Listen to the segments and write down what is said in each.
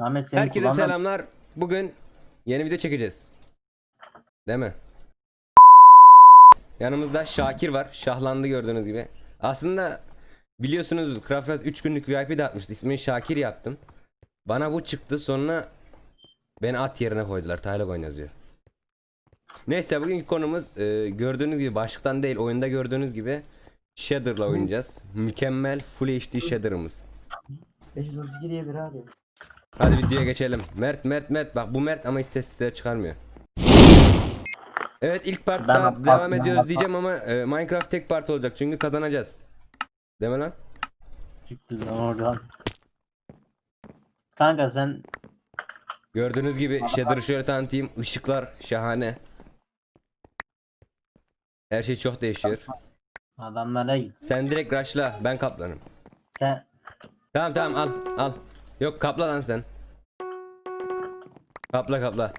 Ahmet seni Herkese kullanmam- selamlar. Bugün yeni video çekeceğiz. Değil mi? Yanımızda Şakir var. Şahlandı gördüğünüz gibi. Aslında biliyorsunuz Crafters 3 günlük VIP dağıtmıştı. İsmini Şakir yaptım. Bana bu çıktı sonra beni at yerine koydular. Taylagoyn yazıyor. Neyse bugünkü konumuz e, gördüğünüz gibi başlıktan değil oyunda gördüğünüz gibi Shader'la oynayacağız. Mükemmel Full HD Shader'ımız. 532 diye biri arıyor. Hadi videoya geçelim. Mert Mert Mert bak bu Mert ama hiç ses size çıkarmıyor. Evet ilk Ben partta devam bak- ediyoruz bak- diyeceğim ama e, Minecraft tek part olacak çünkü kazanacağız. Mi lan? Çıktı lan oradan. Kanka sen Gördüğünüz gibi shader'ı şöyle tanıtayım. Işıklar şahane. Her şey çok değişiyor. adamlara git. Sen direkt rush'la ben kaplanım. Sen Tamam tamam al al. Yok kapla lan sen. Kapla kapla.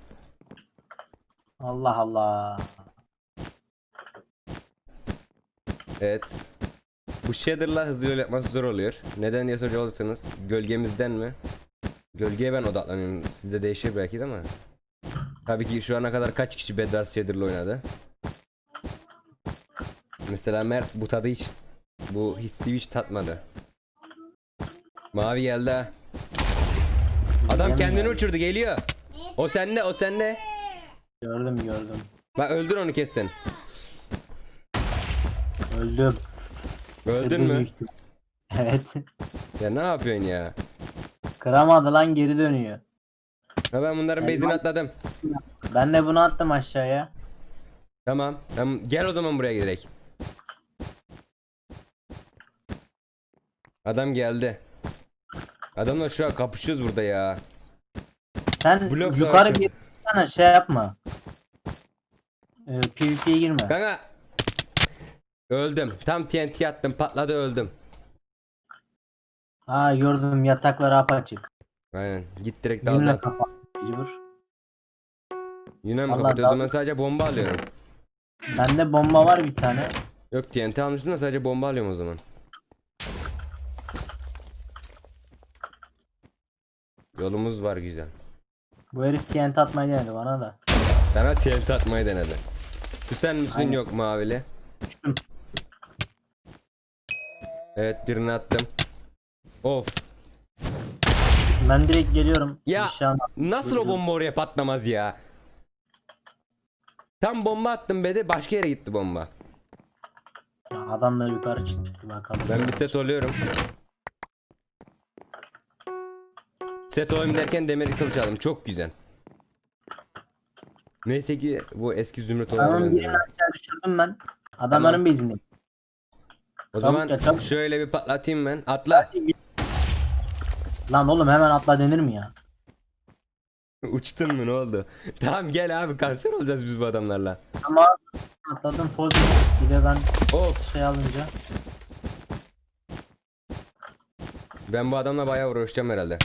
Allah Allah. Evet. Bu shader'la hızlı yol yapması zor oluyor. Neden diye soracak olursanız gölgemizden mi? Gölgeye ben odaklanıyorum. Sizde değişir belki de ama. Tabii ki şu ana kadar kaç kişi Bedwars shader'la oynadı? Mesela Mert bu tadı hiç bu hissi hiç tatmadı. Mavi geldi ha. Adam kendini ya. uçurdu geliyor. O sende o sende. Gördüm gördüm. Bak öldür onu kesin. Öldüm. Öldün mü? Büyüktüm. Evet. Ya ne yapıyorsun ya? Kıramadı lan geri dönüyor. Ha ben bunların Elma- bezini atladım. Ben de bunu attım aşağıya. Tamam. Tamam. Gel o zaman buraya gidelim. Adam geldi. Adamla şu an kapışıyoruz burada ya. Sen Blok yukarı savaşı. bir tane şey yapma. Ee, PvP'ye girme. Kanka. Öldüm. Tam TNT attım patladı öldüm. Aa gördüm yataklar apaçık. Aynen. Git direkt Yine daldan. kapat. Mecbur. Yine mi Vallahi kapatıyor? O zaman sadece bomba alıyorum. Bende bomba var bir tane. Yok TNT almıştım da sadece bomba alıyorum o zaman. Yolumuz var güzel. Bu herif TNT atmayı denedi bana da. Sana TNT atmayı denedi. Bu sen misin Aynen. yok mavili? Düştüm. Evet birini attım. Of. Ben direkt geliyorum. Ya. Nişan- Nasıl o bomba oraya patlamaz ya? Tam bomba attım be de başka yere gitti bomba. Ya adamlar yukarı çıktı bakalım. Ben bir set oluyorum. Set olayım derken demir kılıç aldım. Çok güzel. Neyse ki bu eski zümrüt Tamam olayı birini aşağı düşürdüm ben. Adamların bezini. O zaman ya, çabuk. şöyle bir patlatayım ben. Atla. Lan oğlum hemen atla denir mi ya? Uçtun mu ne oldu? Tamam gel abi kanser olacağız biz bu adamlarla. Ama atladım pozitif. Bir de ben Of. şey alınca. Ben bu adamla bayağı uğraşacağım herhalde.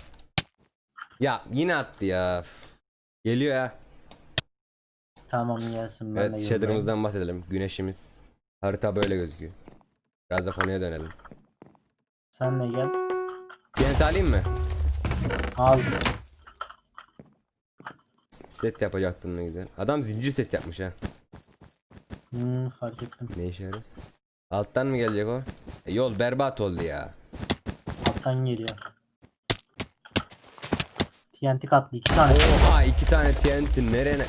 Ya yine attı ya. Geliyor ya. Tamam gelsin ben de Evet geliyorum. shader'ımızdan bahsedelim. Güneşimiz. Harita böyle gözüküyor. Biraz da konuya dönelim. Sen de gel. TNT alayım mı? Al. Set yapacaktım ne güzel. Adam zincir set yapmış ha. Hmm, fark ettim. Ne işe yarıyor? Alttan mı gelecek o? E, yol berbat oldu ya. Alttan geliyor. TNT katlı iki tane. Oha iki tane TNT nerene?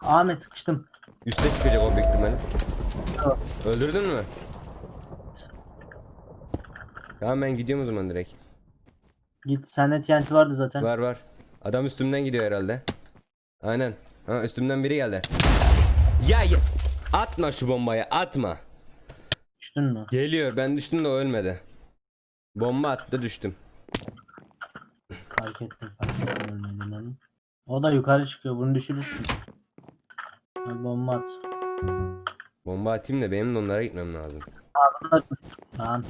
Ahmet sıkıştım. Üste çıkacak o büyük ihtimalle. Tamam. Öldürdün mü? Tamam ben gidiyorum o zaman direkt. Git sende TNT vardı zaten. Var var. Adam üstümden gidiyor herhalde. Aynen. Ha üstümden biri geldi. Ya, ya. Atma şu bombayı atma. Düştün mü? Geliyor ben düştüm de o ölmedi. Bomba attı düştüm. Fark ettim fark ettim ölmedin onu. O da yukarı çıkıyor bunu düşürürsün. Hadi bomba at. Bomba atayım da benim de onlara gitmem lazım. Lan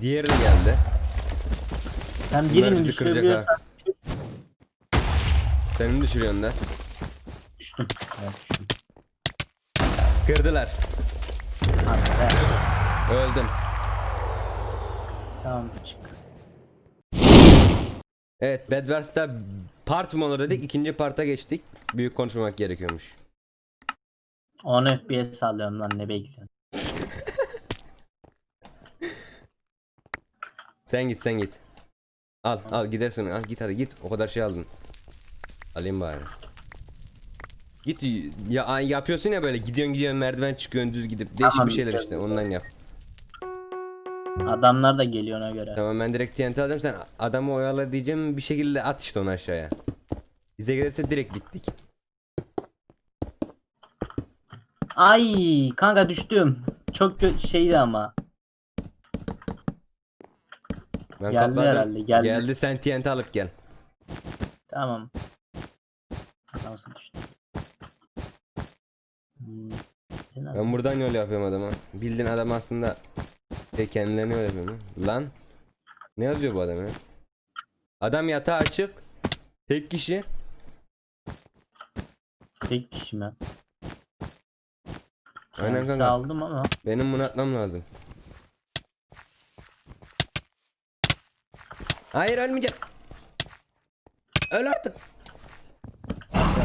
Diğeri de geldi. sen Bunlar birini bizi kıracak düşürebiliyorsan Senin düşürüyorsun da. düştüm. Evet düştüm. Kırdılar. Hadi be. Öldüm. Tamam çık. Evet Bedwars'ta part mı olur dedik. ikinci parta geçtik. Büyük konuşmamak gerekiyormuş. 10 FPS alıyorum lan ne bekliyorsun? Sen git sen git. Al al gidersin al git hadi git o kadar şey aldın. Alayım bari. Git ya ay, yapıyorsun ya böyle gidiyorsun gidiyorsun merdiven çıkıyorsun düz gidip değişik Tamam, bir şeyler işte ondan yap. Adamlar da geliyor ona göre. Tamam ben direkt TNT alacağım sen adamı oyala diyeceğim bir şekilde at işte onu aşağıya. Bize gelirse direkt bittik. Ay kanka düştüm. Çok kö- şeydi ama. Ben Geldi kapladım. herhalde, geldi. Geldi sen TNT alıp gel. Tamam. Nasıl düştü? Hmm. sen. Ben buradan yol yapıyorum adama. Bildiğin adam aslında şey kendilerine yol yapıyor mu? Lan. Ne yazıyor bu adam ya? Adam yatağı açık. Tek kişi. Tek kişi mi? Aynen kanka. aldım ama. Benim bunu atmam lazım. Hayır ölmeyeceğim. Öl artık.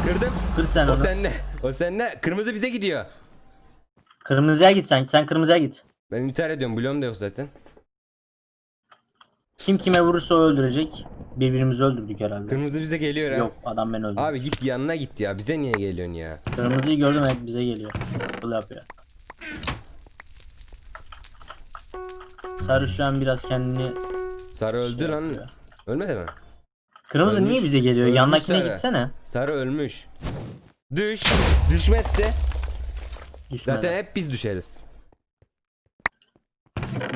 Kırdım. Kır sen O onu. sende. O sende. Kırmızı bize gidiyor. Kırmızıya git sen. Sen kırmızıya git. Ben intihar ediyorum. Bloğum da yok zaten. Kim kime vurursa o öldürecek. Birbirimizi öldürdük herhalde. Kırmızı bize geliyor ha. Yok adam beni öldürdü. Abi git yanına git ya. Bize niye geliyorsun ya? Kırmızıyı gördüm hep bize geliyor. Yol yapıyor. Sarı şu an biraz kendini Sarı öldü şey lan. yapıyor. Ölmedi mi? Kırmızı Ölmüş. niye bize geliyor? Ölmüş Yanındakine sarı. gitsene. Sarı ölmüş. Düş. Düşmezse Düşmeden. zaten hep biz düşeriz.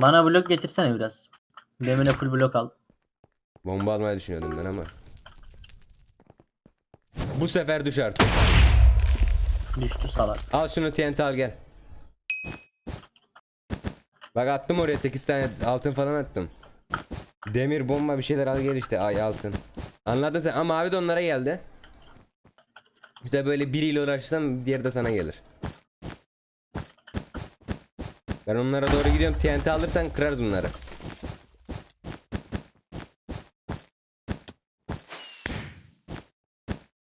Bana blok getirsene biraz. Demine full blok al. Bomba almayı düşünüyordum ben ama. Bu sefer düş artık. Düştü salak. Al şunu TNT al gel. Bak attım oraya 8 tane altın falan attım. Demir bomba bir şeyler al gel işte ay altın. Anladın sen ama mavi de onlara geldi. İşte böyle biriyle uğraşsam diğeri de sana gelir. Ben onlara doğru gidiyorum TNT alırsan kırarız bunları.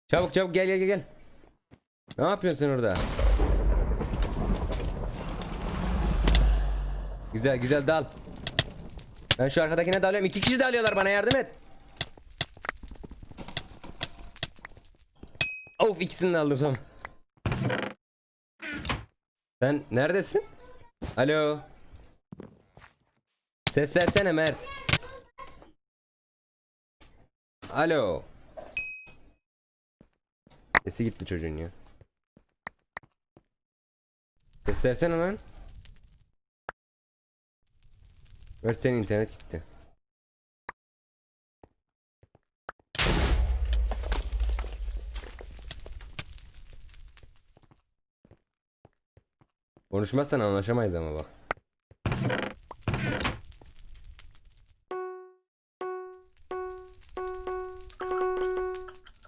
Çabuk çabuk gel gel gel gel. Ne yapıyorsun sen orada? Güzel güzel dal. Ben şu arkadakine dalıyorum. İki kişi dalıyorlar bana yardım et. Of ikisini de aldım tamam. Sen neredesin? Alo. Ses versene Mert. Alo. Sesi gitti çocuğun ya. Ses versene lan. Mert senin internet gitti. Konuşmazsan anlaşamayız ama bak.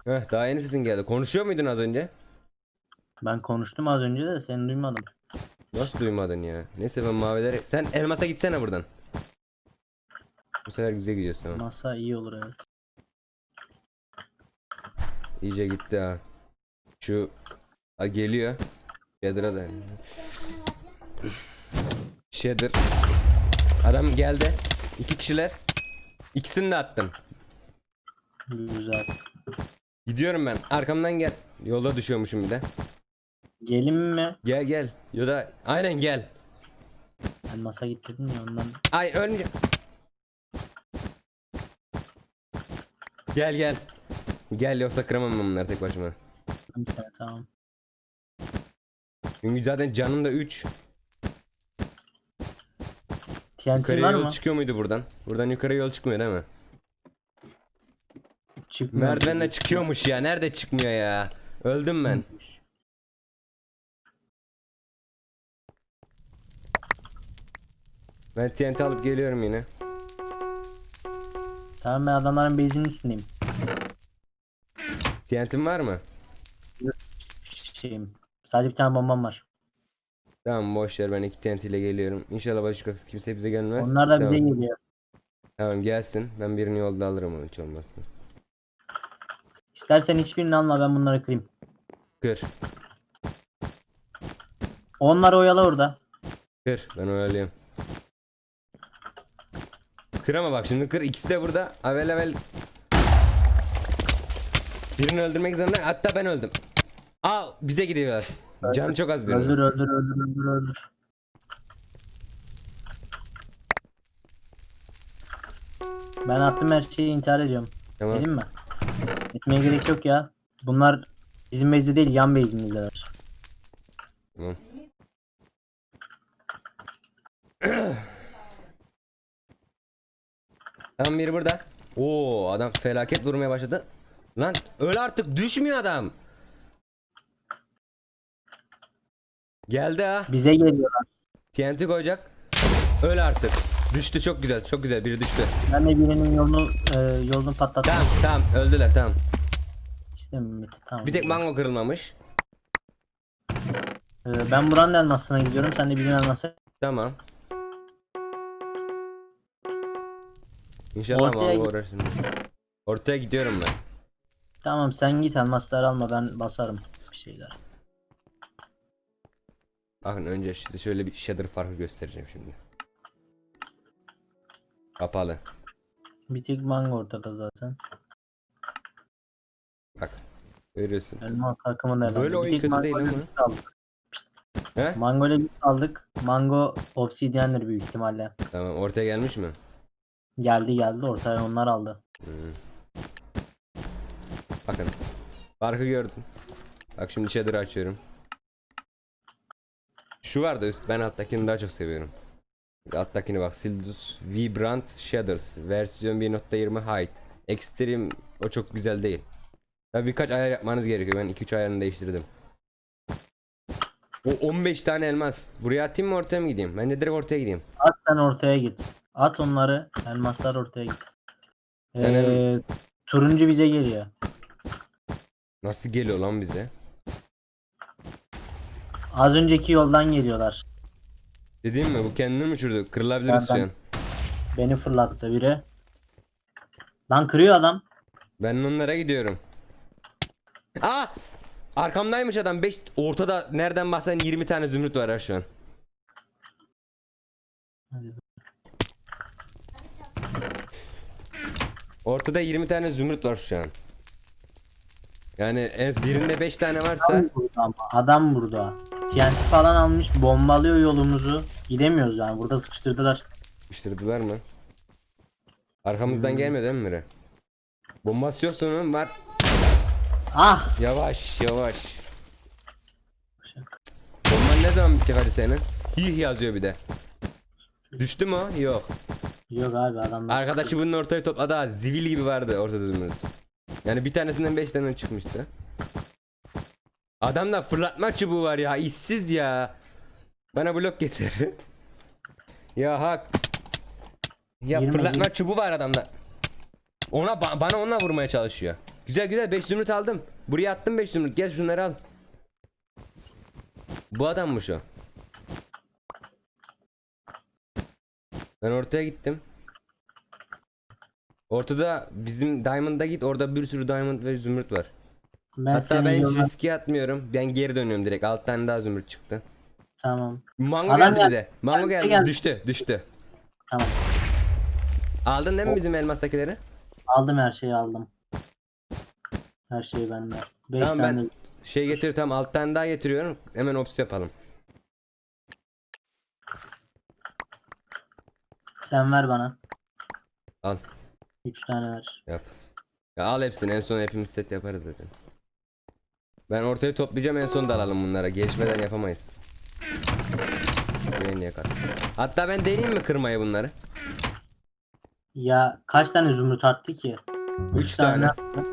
Heh, daha yeni sesin geldi. Konuşuyor muydun az önce? Ben konuştum az önce de seni duymadım. Nasıl duymadın ya? Neyse ben mavileri... Sen elmasa gitsene buradan. Bu sefer güzel gidiyorsun ama. Masa iyi olur evet. İyice gitti ha. Şu... Ha, geliyor. Shader'a da. Shader. Adam geldi. İki kişiler. İkisini de attım. Güzel. Gidiyorum ben. Arkamdan gel. Yolda düşüyormuşum bir de. Gelin mi? Gel gel. Ya da aynen gel. Ben masa git dedim ya ondan. Ay ölmeyeceğim. Gel gel. Gel yoksa kıramam ben bunları tek başıma. Sene tamam. Çünkü zaten canım da 3. TNT Yukarıya var yol mı? çıkıyor muydu buradan? Buradan yukarı yol çıkmıyor değil mi? Çıkmıyor. Merdivenle çıkıyormuş ya. Nerede çıkmıyor ya? Öldüm ben. Ben TNT alıp geliyorum yine. Tamam ben adamların base'inin üstündeyim. TNT'm var mı? Şeyim. Sadece bir tane bombam var. Tamam boş ver ben iki TNT ile geliyorum. İnşallah başka kimse bize gelmez. Onlar da tamam. bize geliyor. Tamam gelsin. Ben birini yolda alırım onu hiç olmazsa. İstersen hiçbirini alma ben bunları kırayım. Kır. Onları oyala orada. Kır. Ben oyalıyorum. Kır ama bak şimdi kır. İkisi de burada. Avel avel. Birini öldürmek zorunda. Hatta ben öldüm. Aa bize gidiyorlar. Canı çok az Öldür öldür öldür öldür öldür. Ben attım her şeyi intihar ediyorum. Tamam. Dedim mi? Etmeye gerek yok ya. Bunlar bizim base'de değil yan base'imizdeler. Tamam. Tamam biri burada. Oo adam felaket vurmaya başladı. Lan öl artık düşmüyor adam. Geldi ha. Bize geliyorlar. TNT koyacak. Öl artık. Düştü çok güzel çok güzel biri düştü. Ben de birinin yolunu e, yolunu patlattım. Tamam tamam öldüler tamam. İstemiyorum Tamam. Bir tek mango kırılmamış. E, ben buranın elmasına gidiyorum. Sen de bizim elmasa. Tamam. İnşallah Ortaya mango git. Ortaya gidiyorum ben. Tamam sen git elmasları alma ben basarım bir şeyler. Bakın önce size şöyle bir shader farkı göstereceğim şimdi. Kapalı. Bir tek mango ortada zaten. Bak. Görüyorsun. Elmas takımın elması. Böyle bir oyun kötü değil ama. He? Mango ile biz kaldık. Mango obsidyendir büyük ihtimalle. Tamam ortaya gelmiş mi? Geldi geldi ortaya onlar aldı. Hmm. Bakın. Farkı gördüm. Bak şimdi shader'ı açıyorum. Şu var da üst ben alttakini daha çok seviyorum. Alttakini bak Sildus Vibrant Shaders versiyon 1.20 height. Extreme o çok güzel değil. Tabii birkaç ayar yapmanız gerekiyor. Ben 2-3 ayarını değiştirdim. O 15 tane elmas. Buraya atayım mı ortaya mı gideyim? Bence direkt ortaya gideyim. At sen ortaya git. At onları. Elmaslar ortaya git. Sen Ee, turuncu bize geliyor. Nasıl geliyor lan bize? Az önceki yoldan geliyorlar. Dediğim mi bu kendini mi uçurdu? Kırılabiliriz şu an. Beni fırlattı biri. Lan kırıyor adam. Ben onlara gidiyorum. Aa! Arkamdaymış adam. 5 ortada nereden baksan 20 tane zümrüt var ha şu an. Hadi. Ortada 20 tane zümrüt var şu an. Yani en birinde 5 tane varsa Adam burada ama. Adam burada. TNT falan almış bombalıyor yolumuzu. Gidemiyoruz yani burada sıkıştırdılar. Sıkıştırdılar mı? Arkamızdan Hmm. gelmiyor değil mi Mire? Bombası yok sonun var. Ah! Yavaş yavaş. Bomban ne zaman bitecek hadi senin? Hih yazıyor bir de. Düştü mü? o? Yok. Yok abi adamlar. Arkadaşı bunun ortaya topladı ha zivil gibi vardı ortada zümrüt. Yani bir tanesinden 5 tane çıkmıştı. Adamda fırlatma çubuğu var ya işsiz ya. Bana blok getir. ya hak. Ya Girme, fırlatma girme. çubuğu var adamda. Ona ba- bana onunla vurmaya çalışıyor. Güzel güzel 5 zümrüt aldım. Buraya attım 5 zümrüt. Gel şunları al. Bu adammış o. Ben ortaya gittim. Ortada bizim Diamond'a git orada bir sürü Diamond ve Zümrüt var. Ben Hatta ben hiç riske atmıyorum. Ben geri dönüyorum direkt. Alt tane daha Zümrüt çıktı. Tamam. Mango Adam geldi geldi. bize. Mango Geldi, geldi. geldi. Düştü, düştü. Tamam. Aldın değil mi bizim elmastakileri? Aldım her şeyi aldım. Her şey bende. 5 Tamam, ben- tane. Şey getir tam alt tane daha getiriyorum. Hemen ops yapalım. Sen ver bana. Al. 3 tane ver. Yap. Ya al hepsini en son hepimiz set yaparız zaten. Ben ortaya toplayacağım en son da alalım bunlara. Gelişmeden yapamayız. Buraya niye kat? Hatta ben deneyeyim mi kırmayı bunları? Ya kaç tane zümrüt arttı ki? 3 tane. arttı.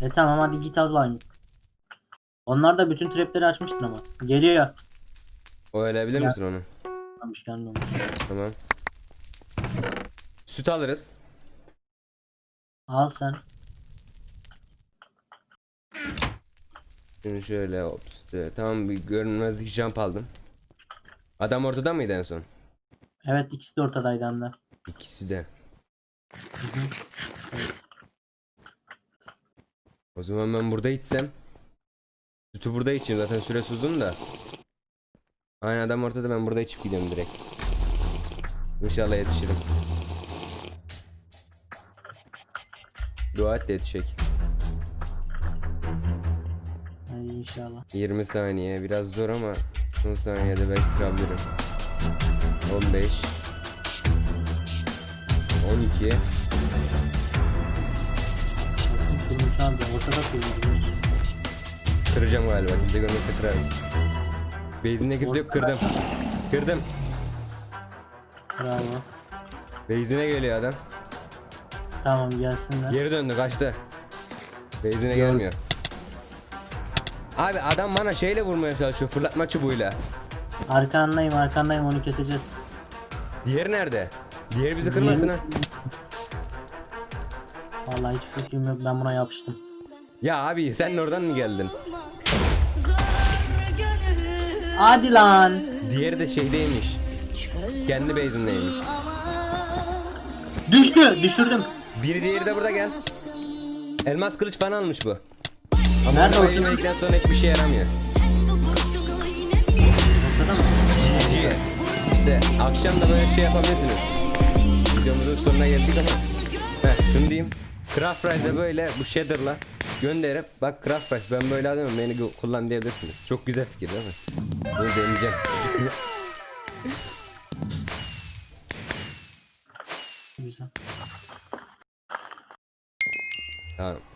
E tamam hadi git al lan. Onlar da bütün trapleri açmıştır ama. Geliyor. O ölebilir Ya. misin onu? Olmuş gelmiyormuş. Tamam. Süt alırız. Al sen. Şimdi şöyle ops. Tamam bir görünmezlik jump aldım. Adam ortada mıydı en son? Evet ikisi de ortadaydı anda. İkisi de. O zaman ben burada içsem. Sütü burada içeyim zaten süresi uzun da. Aynı adam ortada ben burada içip gidiyorum direkt. İnşallah yetişirim. Dua et de yetişecek. İnşallah. 20 saniye biraz zor ama son saniyede belki kırabilirim. 15 12 Bakın Kurmuş abi ortada kurmuş. Kıracağım galiba kimse görmese kırarım. Base'inde kimse yok kırdım. Kırdım. Bravo. Base'ine geliyor adam. Tamam gelsinler. Geri döndü kaçtı. Base'ine gelmiyor. Abi adam bana şeyle vurmaya çalışıyor fırlatma çubuğuyla. Arkandayım arkandayım onu keseceğiz. Diğeri nerede? Diğeri bizi kırmasın ha. Vallahi hiç fikrim yok ben buna yapıştım. Ya abi sen oradan mı geldin? Hadi lan. Diğeri de şeydeymiş. Kendi base'indeymiş. Düştü düşürdüm. Biri diğeri de burada gel. Elmas kılıç falan almış bu. Ama Nerede onu o? elimedikten sonra hiçbir şey yaramıyor. Ortada mı? GG. İşte akşam da böyle şey yapabilirsiniz. Videomuzun sonuna geldik ama. Heh şunu diyeyim. Craft Rice'e böyle bu shader'la gönderip bak Craft Rice ben böyle adamım beni kullan diyebilirsiniz. Çok güzel fikir değil mi? Bunu deneyeceğim. Güzel. tamam.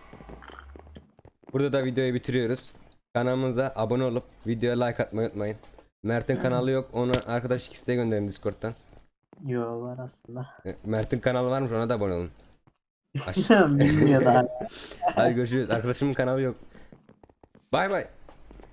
Burada da videoyu bitiriyoruz. Kanalımıza abone olup videoya like atmayı unutmayın. Mert'in kanalı yok. Onu arkadaşlık isteğe gönderin Discord'dan. Yo var aslında. E, Mert'in kanalı varmış ona da abone olun. Aş- Bilmiyor daha. Hadi görüşürüz. Arkadaşımın kanalı yok. Bay bay.